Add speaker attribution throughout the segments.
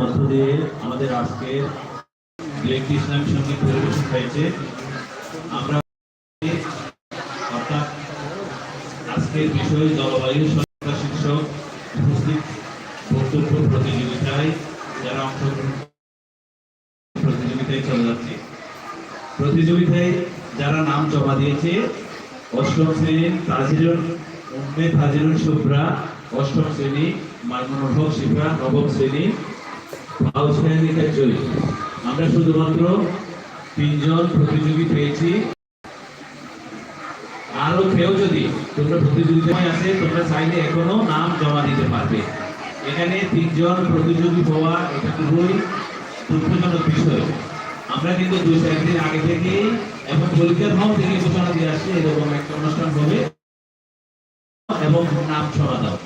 Speaker 1: মধ্য দিয়ে আমাদের আজকের দু একটি ইসলামী সংগীত পরিবেশন হয়েছে। আমরা অর্থাৎ আজকের বিষয় জলবায়ু সরকার শীর্ষক উপস্থিত বক্তব্য প্রতিযোগিতায় যারা অংশগ্রহণ প্রতিযোগিতায় চলে যাচ্ছে। প্রতিযোগিতায় যারা নাম জমা দিয়েছে, অষ্টম শ্রেণির তাজিরুল উম্মে তাজিরুল শুভ্রা অষ্টম শ্রেণি আমরা শুধুমাত্র তিনজন প্রতিযোগী পেয়েছি। আরও কেউ যদি তোমরা প্রতিযোগিতায় আছে তোমরা চাইলে এখনও নাম জমা দিতে পারবে। এখানে তিনজন প্রতিযোগী হওয়া এটা খুবই দুঃখজনক বিষয়। আমরা কিন্তু দুই চার দিন আগে থেকে এবং পরীক্ষার হল থেকে ঘোষণা দিয়ে আসছি, এরকম একটা অনুষ্ঠান হবে। এবং নাম ছড়া দাও।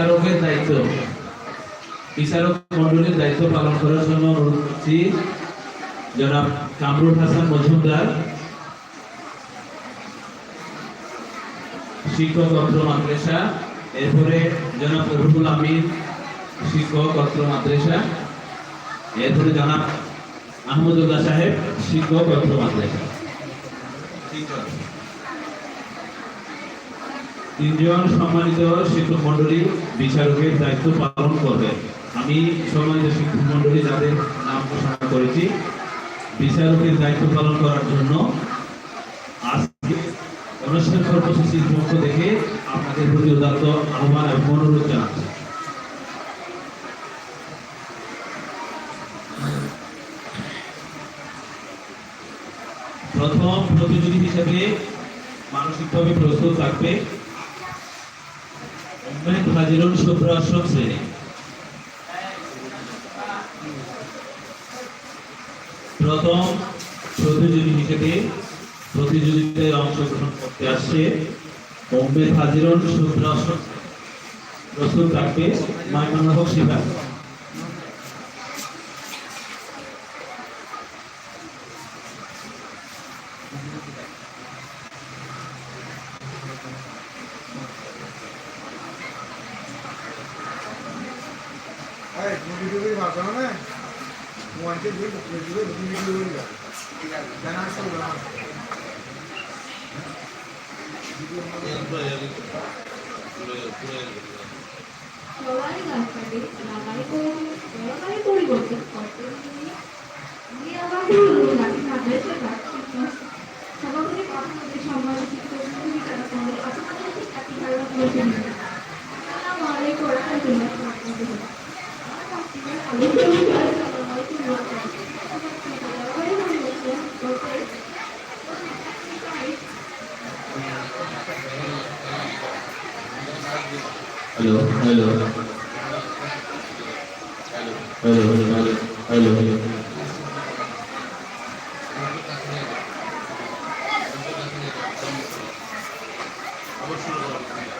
Speaker 1: বিচারকের দায়িত্ব। বিচারক মন্ডলীর দায়িত্ব পালন করার জন্য অনুরোধ করছি। জনাব কামরুল হাসান মজুমদার, শিক্ষক অত্র মাদ্রাসা, এরপরে জনাব রুহুল আমিন, শিক্ষক অত্র মাদ্রাসা, এরপরে জনাব আহমদুল্লাহ সাহেব, শিক্ষক অত্র মাদ্রাসা। তিনজন সম্মানিত শিক্ষক মন্ডলী বিচারকের দায়িত্ব পালন করবে। আমি সম্মানিত শিক্ষক মন্ডলী যাদের নাম ঘোষণা করেছি, বিচারকের দায়িত্ব পালন করার জন্য আজকে অনুষ্ঠান কর্মসূচির পক্ষ থেকে আপনাদের প্রতি উদাত্ত আহ্বান এবং অনুরোধ জানাচ্ছি। প্রথম প্রতিযোগী হিসেবে মানসিকভাবে প্রস্তুত থাকবে হাজিরুল শুভ্র আশ্রম শ্রেণি প্রথম প্রতিযোগী হিসেবে প্রতিযোগিতায় অংশগ্রহণ করতে আসছে উম্মেদ হাজিরুল শুভ্র আশ্রম প্রস্তুত থাকবে মাইমানুল হক শিবা।
Speaker 2: Ay, video ভিডিওগুলি ভালো না ওয়ানকে দিয়ে
Speaker 3: ভিডিও ভিডিওগুলি জানা আছে পরিবর্তন করতে সভাপতি কথা সম্মানিত hello,
Speaker 1: hello, hello, hello, hello, hello. অবশ্যই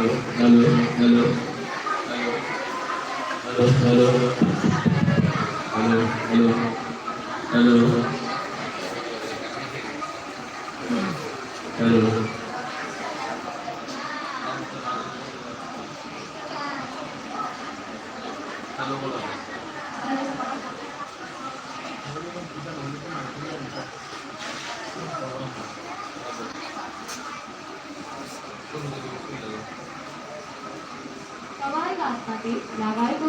Speaker 1: Hello hello hello hello hello hello hello hello hello
Speaker 3: সবাই গাছ కాబట్టి నా వారితో